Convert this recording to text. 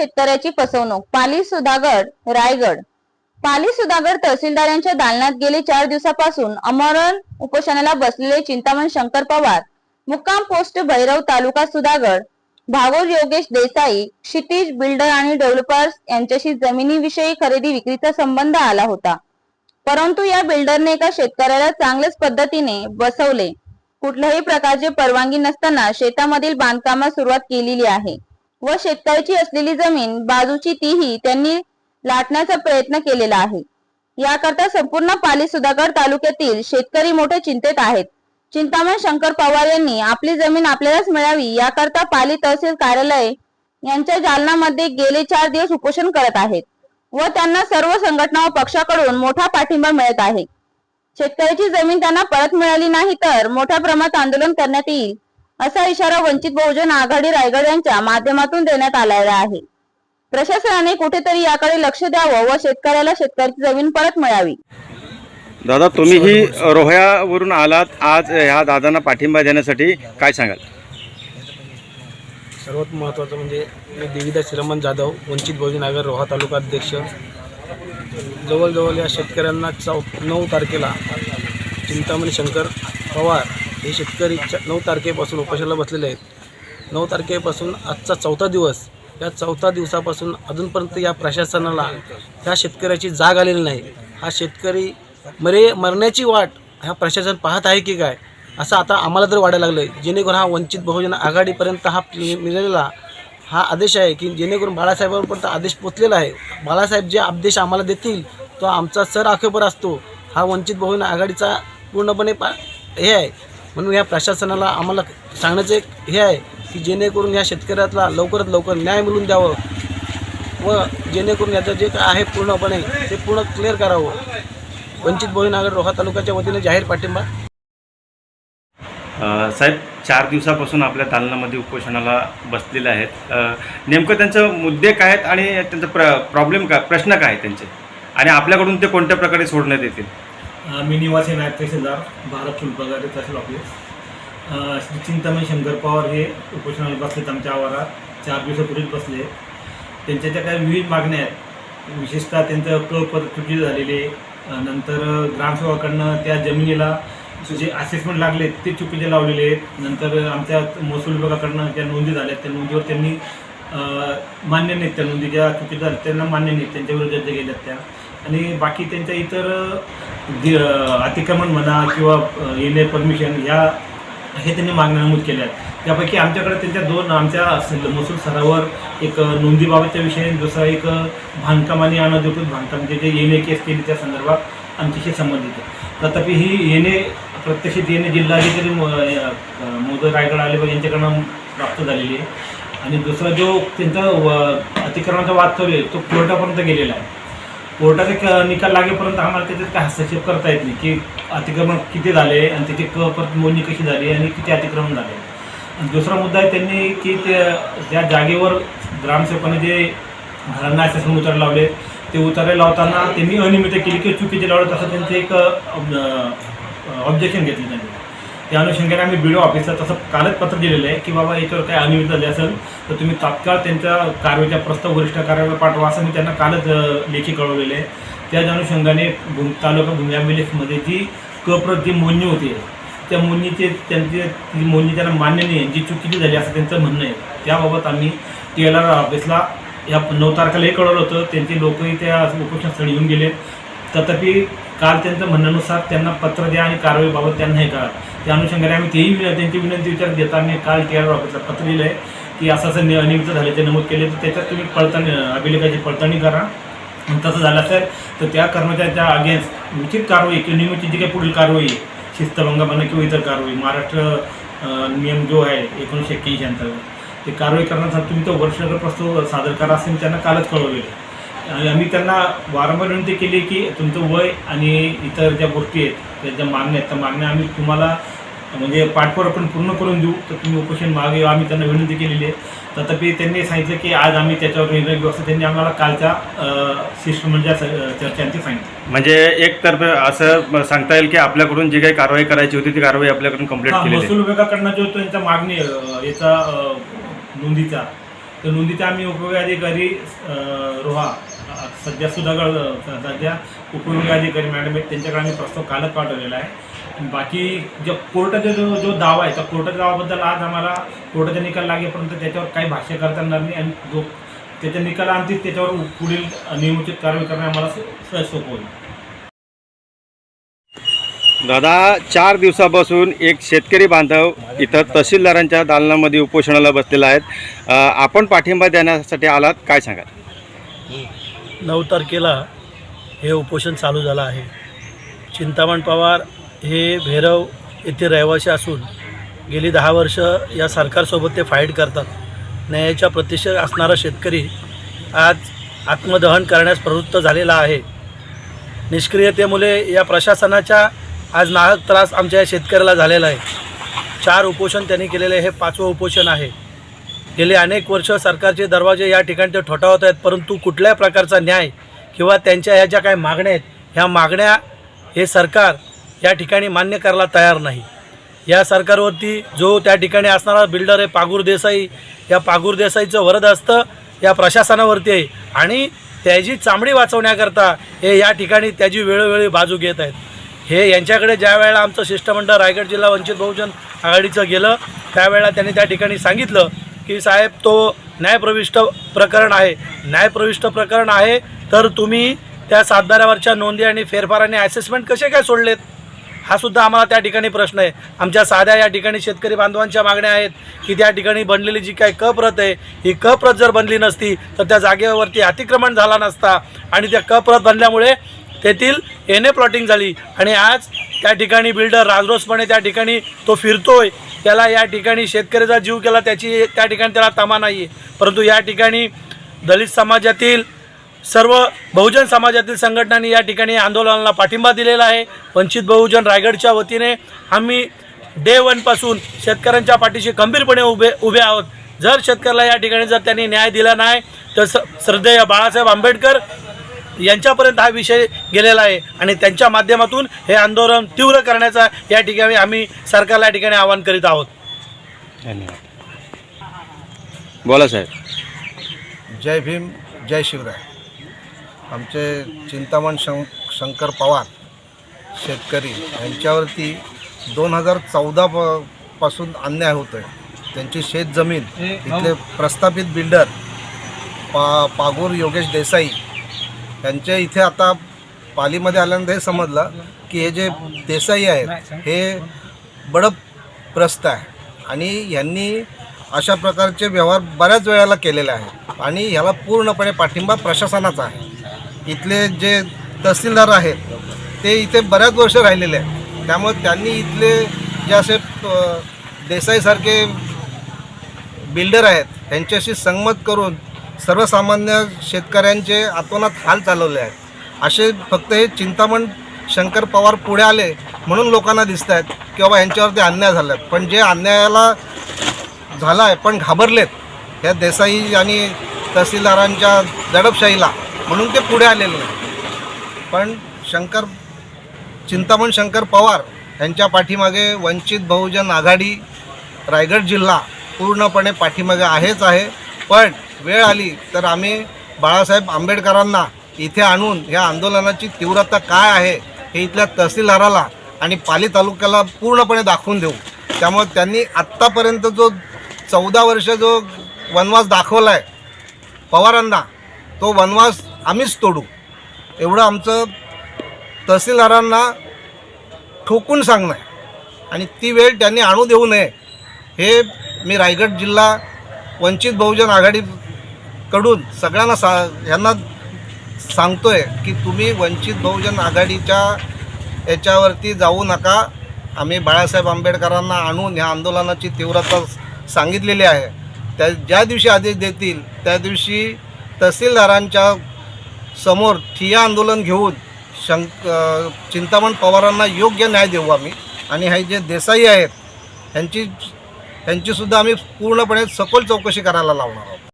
शेतकऱ्याची फसवणूक. पाली सुधागड रायगड. पाली सुधागड तहसीलदारांच्या दालनात गेले चार दिवसापासून अमरण उपोषणाला बसलेले चिंतामण शंकर पवार मुक्काम पोस्ट भैरव तालुका सुधागड भागोर योगेश देसाई क्षितिज बिल्डर आणि डेव्हलपर्स यांच्याशी जमिनीविषयी खरेदी विक्रीचा संबंध आला होता. परंतु या बिल्डरने एका शेतकऱ्याला चांगल्याच पद्धतीने बसवले. कुठल्याही प्रकारची परवानगी नसताना शेतामधील बांधकामास सुरुवात केलेली आहे. व शेतकऱ्याची असलेली जमीन बाजूची तीही त्यांनी लाटण्याचा प्रयत्न केलेला आहे. याकरता संपूर्ण पाली सुधागड तालुक्यातील शेतकरी मोठ्या चिंतेत आहेत. चिंतामण शंकर पवार यांनी आपली जमीन आपल्यालाच मिळावी याकरता पाली तहसील कार्यालय यांच्या जालनामध्ये गेले चार दिवस उपोषण करत आहेत व त्यांना सर्व संघटना व पक्षाकडून मोठा पाठिंबा मिळत आहे. शेतकऱ्याची जमीन त्यांना परत मिळाली नाही तर मोठ्या प्रमाणात आंदोलन करण्यात येईल. असा इशारा वंचित बहुजन आघाडी रायगड यांच्या माध्यमातून देण्यात आलेला आहे. प्रशासनाने कुठेतरी याकडे लक्ष द्यावं व शेतकऱ्याला शेतकऱ्याची जमीन परत मिळावी. दादा तुम्ही ही रोह्यावरून आलात. आज ह्या दादांना पाठिंबा देण्यासाठी काय सांगाल? सर्वात महत्त्वाचं म्हणजे मी देवीदास श्रीमंत जाधव वंचित बहुजन आघाडी रोहा तालुका अध्यक्ष. जवळजवळ या शेतकऱ्यांना चौ नऊ तारखेला चिंतामणी शंकर पवार हे शेतकरी च- नऊ तारखेपासून उपाशाला बसलेले आहेत. नऊ तारखेपासून आजचा चौथा दिवस. या चौथा दिवसापासून अजूनपर्यंत या प्रशासनाला ह्या शेतकऱ्याची जाग आलेली नाही. हा शेतकरी मरे मरण्याची वाट ह्या प्रशासन पाहत आहे की काय? असं आता आम्हाला तर वाढायला लागलं आहे जेणेकरून हा वंचित बहुजन आघाडीपर्यंत हा मिळालेला हा आदेश आहे की जेणेकरून बाळासाहेबांपर्यंत आदेश पोचलेला आहे. बाळासाहेब जे आदेश आम्हाला देतील तो आमचा सर आखेपर असतो. हा वंचित बहुजन आघाडीचा पूर्णपणे पा हे आहे. म्हणून या प्रशासनाला आम्हाला सांगण्याचं एक हे आहे की जेणेकरून या शेतकऱ्याला लवकरात लवकर न्याय मिळवून द्यावं व जेणेकरून याचं जे काय आहे पूर्णपणे ते पूर्ण क्लिअर करावं. वंचित बहुजन आघाडी रोहा तालुक्याच्या वतीने जाहीर पाठिंबा. साहेब चार दिवसापासून आपल्या दालनामध्ये उपोषणाला बसलेले आहेत. नेमकं त्यांचं मुद्दे काय आहेत आणि त्यांचं प्र प्रॉब्लेम काय प्रश्न काय आहेत त्यांचे? आणि आपल्याकडून ते कोणत्या प्रकारे सोडण्यात येतील? मी निवासी नायब तहसीलदार भारत फुलबागारी तहसील ऑफिस श्री चिंतामय शंकर पवार हे उपोषणाला बसलेत आमच्या आवारात. चार दिवसापूर्वीच बसले. त्यांच्या ज्या काही विविध मागण्या आहेत. विशेषतः त्यांचं क पद झालेले नंतर ग्रामसेवकाकडनं त्या जमिनीला जे असेसमेंट लागले ते चुकीचे लावलेले आहेत. नंतर आमच्या महसूल विभागाकडनं ज्या नोंदी झाल्या त्या नोंदीवर त्यांनी मान्य नाहीत. त्या नोंदी ज्या चुकीच्या झाल्या त्यांना मान्य नाहीत. त्यांच्या विरोधात ज्या गेल्यात त्या. आणि बाकी त्यांच्या इतर अतिक्रमण म्हणा किंवा येणे परमिशन या हे त्यांनी मागण्या नमूद केल्या आहेत. त्यापैकी आमच्याकडे त्यांच्या दोन आमच्या महसूल स्तरावर एक नोंदीबाबतच्या विषयी दुसरा एक बांधकाम आणि अनधिकृत बांधकाम जे जे येणे केस केली त्या संदर्भात आमच्याशी संबंधित आहे तथापि ही येणे प्रत्यक्षित येणे जिल्हाधिकारी मोदय रायगड अलिबाग यांच्याकडनं प्राप्त झालेली आहे. आणि दुसरा जो त्यांचा व- अतिक्रमणाचा वाद चालू आहे तो कोर्टापर्यंत गेलेला आहे. कोर्टाचे क- निकाल लागेपर्यंत आम्हाला त्याच्यात काय हस्तक्षेप करता येत नाही की अतिक्रमण किती झाले आणि त्याची क परत मोजणी कशी झाली आणि किती अतिक्रमण झाले. आणि दुसरा मुद्दा आहे त्यांनी की ते ज्या जागेवर ग्रामसेवकाने जे घरांना असेसमेंट उतारे लावले ते उतारे लावताना त्यांनी अनियमित केली की चुकीचे लावले तसं त्यांचं एक ऑब्जेक्शन घेतलं त्यांनी. त्या अनुषंगाने आम्ही बी ऑफिसला तसं कालच पत्र दिलेलं आहे की बाबा याच्यावर काय अनियमित झाले असेल तर तुम्ही तात्काळ त्यांच्या कारवाईचा प्रस्ताव वरिष्ठ कार्यालयाला पाठवा असं मी त्यांना कालच लेखी कळवलेलं आहे. त्याच अनुषंगाने भूम तालुका भूमी अभिलेखमध्ये जी कप्रत जी मोजणी होती त्या मोजणीचे त्यांचे ती मोजणी त्यांना मान्य नाही आहे, जी चुकीची झाली असं त्यांचं म्हणणं आहे. त्याबाबत आम्ही टी एल आर ऑफिसला या नऊ तारखेलाही कळवलं होतं. त्यांचे लोकही त्या उपोषणस्थळी येऊन गेले तथापि काल त्यांचं म्हणण्यानुसार त्यांना पत्र द्या आणि कारवाईबाबत त्यांना हे करा. त्या अनुषंगाने आम्ही तेही त्यांची विनंती विचार देताना काल टी आर ऑफिसला पत्र दिलं आहे की असं असं नि- अनियमित झाल्याचे ते नमूद केले तर त्याच्यात तुम्ही पडताळणी अभिलेखाची पडताळणी करा. आणि तसं झालं असेल तर त्या कर्मचाऱ्याच्या अगेन्स्ट उचित कारवाई किंवा नियमित जी काही पुढील कारवाई शिस्तभंग म्हणा किंवा इतर कारवाई महाराष्ट्र नियम जो आहे एकोणीसशे एक्क्याऐंशी अंतर्गत ते कारवाई करण्यासाठी तुम्ही तो वर्षभर प्रस्ताव सादर करा असेल त्यांना कालच कळवलेलं आहे. आम्ही त्यांना वारंवार विनंती केली की तुमचं वय आणि इतर ज्या गोष्टी आहेत त्या ज्या मागण्या आहेत त्या मागण्या आम्ही तुम्हाला म्हणजे पाठपुरावा आपण पूर्ण करून देऊ. तर तुम्ही उपोषण मागे आम्ही त्यांना विनंती केलेली आहे. तथापि त्यांनी सांगितलं की आज आम्ही त्याच्यावर निर्णय घेऊ असं त्यांनी आम्हाला कालच्या सिस्टमच्या चर्चांची सांगितलं. म्हणजे एक तर असं सांगता येईल की आपल्याकडून जी काही कारवाई करायची होती ती कारवाई आपल्याकडून कंप्लीट आहे. महसूल विभागाकडनं जो त्यांचा मागणी याचा नोंदीचा तर नोंदीचा आम्ही उपयोगी अधिकारी रोहा सध्या सुधागड सध्या उपयोगी अधिकारी मॅडम आहेत. त्यांच्याकडे आम्ही प्रस्ताव कालच पाठवलेला आहे. बाकी जो कोर्टाचा जो जो दावा आहे त्या कोर्टाच्या दावाबद्दल आज आम्हाला कोर्टाचा निकाल लागेपर्यंत त्याच्यावर काही भाष्य करता येणार नाही. आणि जो त्याच्या निकालाअंती त्याच्यावर पुढील नियमित कारवाई करणे आम्हाला सोपं होईल. दादा चार दिवसापासून एक शेतकरी बांधव इथं तहसीलदारांच्या दालनामध्ये उपोषणाला बसलेला आहेत. आपण पाठिंबा देण्यासाठी आलात काय सांगाल? नऊ तारखेला हे उपोषण चालू झालं आहे. चिंतामण पवार हे भैरव येथे रहिवासी असून गेली दहा वर्ष या सरकारसोबत ते फाईट करतात. न्यायाच्या प्रतिष्ठेत असणारा शेतकरी आज आत्मदहन करण्यास प्रवृत्त झालेला आहे. निष्क्रियतेमुळे या प्रशासनाच्या आज नाहक त्रास आमच्या या शेतकऱ्याला झालेला आहे. चार उपोषण त्यांनी केलेले हे पाचवं उपोषण आहे. गेले अनेक वर्ष सरकारचे दरवाजे या ठिकाणी ते ठोठावत आहेत परंतु कुठल्याही प्रकारचा न्याय किंवा त्यांच्या ह्या ज्या काही मागण्या आहेत ह्या मागण्या हे सरकार या ठिकाणी मान्य करायला तयार नाही. या सरकारवरती जो त्या ठिकाणी असणारा बिल्डर आहे पागूर देसाई या पागूर देसाईचं वरद असतं या प्रशासनावरती आहे आणि त्याची चामडी वाचवण्याकरता हे या ठिकाणी त्याची वेळोवेळी बाजू घेत आहेत. हे यांच्याकडे ज्या वेळेला आमचं शिष्टमंडळ रायगड जिल्हा वंचित बहुजन आघाडीचं गेलं त्यावेळेला त्यांनी त्या ठिकाणी सांगितलं की साहेब तो न्यायप्रविष्ट प्रकरण आहे. न्यायप्रविष्ट प्रकरण आहे तर तुम्ही त्या सातबाऱ्यावरच्या नोंदी आणि फेरफाराने असेसमेंट कसे काय सोडलेत? हा सुद्धा आम्हाला त्या ठिकाणी प्रश्न आहे. आमच्या साध्या या ठिकाणी शेतकरी बांधवांच्या मागण्या आहेत की त्या ठिकाणी बनलेली जी काही कप्रत आहे ही कप्रत जर बनली नसती तर त्या जागेवरती अतिक्रमण झाला नसता आणि त्या कप्रत बनल्यामुळे तेथील एन ए प्लॉटिंग झाली. आणि आज त्या ठिकाणी बिल्डर राजरोसपणे त्या ठिकाणी तो फिरतोय. त्याला या ठिकाणी शेतकऱ्याचा जीव केला त्याची त्या ठिकाणी त्याला तमा नाही आहे परंतु या ठिकाणी दलित समाजातील सर्व बहुजन समाजातील संघटनांनी या ठिकाणी आंदोलनाला पाठिंबा दिलेला आहे. वंचित बहुजन रायगडच्या वतीने आम्ही डे वनपासून शेतकऱ्यांच्या पाठीशी खंबीरपणे उभे उभे आहोत. जर शेतकऱ्याला या ठिकाणी जर त्यांनी न्याय दिला नाही तर स श्रद्धेय बाळासाहेब आंबेडकर यांच्यापर्यंत हा विषय गेलेला आहे आणि त्यांच्या माध्यमातून हे आंदोलन तीव्र करण्याचा या ठिकाणी आम्ही सरकारला या ठिकाणी आवाहन करीत आहोत. धन्यवाद. बोला साहेब. जय भीम जय शिवराय. आमचे चिंतामण शं शंकर पवार शेतकरी यांच्यावरती दोन हजार चौदा प पासून अन्याय होतो आहे त्यांची शेतजमीन इथले प्रस्थापित बिल्डर पा पागूर योगेश देसाई यांच्या इथे आता पालीमध्ये आल्यानंतर हे समजलं की हे जे देसाई आहेत हे बडप्रस्त आहे. आणि यांनी अशा प्रकारचे व्यवहार बऱ्याच वेळेला केलेले आहेत. आणि ह्याला पूर्णपणे पाठिंबा प्रशासनाचा आहे. इथले जे तहसीलदार आहेत ते इथे बऱ्याच वर्ष राहिलेले आहेत. त्यामुळे त्यांनी इथले जे असे देसाईसारखे बिल्डर आहेत त्यांच्याशी संमत करून सर्वसामान्य शेतकऱ्यांचे आतोनात हाल चालवले आहेत. असे फक्त हे चिंतामण शंकर पवार पुढे आले म्हणून लोकांना दिसत आहेत की बाबा यांच्यावरती अन्याय झाला पण जे अन्यायाला झाला आहे पण घाबरलेत ह्या देसाई आणि तहसीलदारांच्या दडपशाहीला म्हणून ते पुढे आलेले नाही पण शंकर चिंतामण शंकर पवार यांच्या पाठीमागे वंचित बहुजन आघाडी रायगड जिल्हा पूर्णपणे पाठीमागे आहेच आहे. पण वेळ आली तर आम्ही बाळासाहेब आंबेडकरांना इथे आणून या आंदोलनाची तीव्रता काय आहे हे इथल्या तहसीलदाराला आणि पाली तालुक्याला पूर्णपणे दाखवून देऊ. त्यामुळे त्यांनी आत्तापर्यंत जो चौदा वर्ष जो वनवास दाखवला आहे पवारांना तो वनवास आम्हीच तोडू. एवढं आमचं तहसीलदारांना ठोकून सांगणं आहे. आणि ती वेळ त्यांनी आणू देऊ नये हे मी रायगड जिल्हा वंचित बहुजन कडून सगळ्यांना सा ह्यांना सांगतोय की तुम्ही वंचित बहुजन आघाडीच्या याच्यावरती जाऊ नका. आम्ही बाळासाहेब आंबेडकरांना आणून ह्या आंदोलनाची तीव्रता सांगितलेली आहे. त्या ज्या दिवशी आदेश देतील त्या दिवशी तहसीलदारांच्या समोर ठिया आंदोलन घेऊन शंक चिंतामण पवारांना योग्य न्याय देऊ आम्ही. आणि हे जे देसाई आहेत ह्यांची ह्यांचीसुद्धा आम्ही पूर्णपणे सखोल चौकशी करायला लावणार आहोत.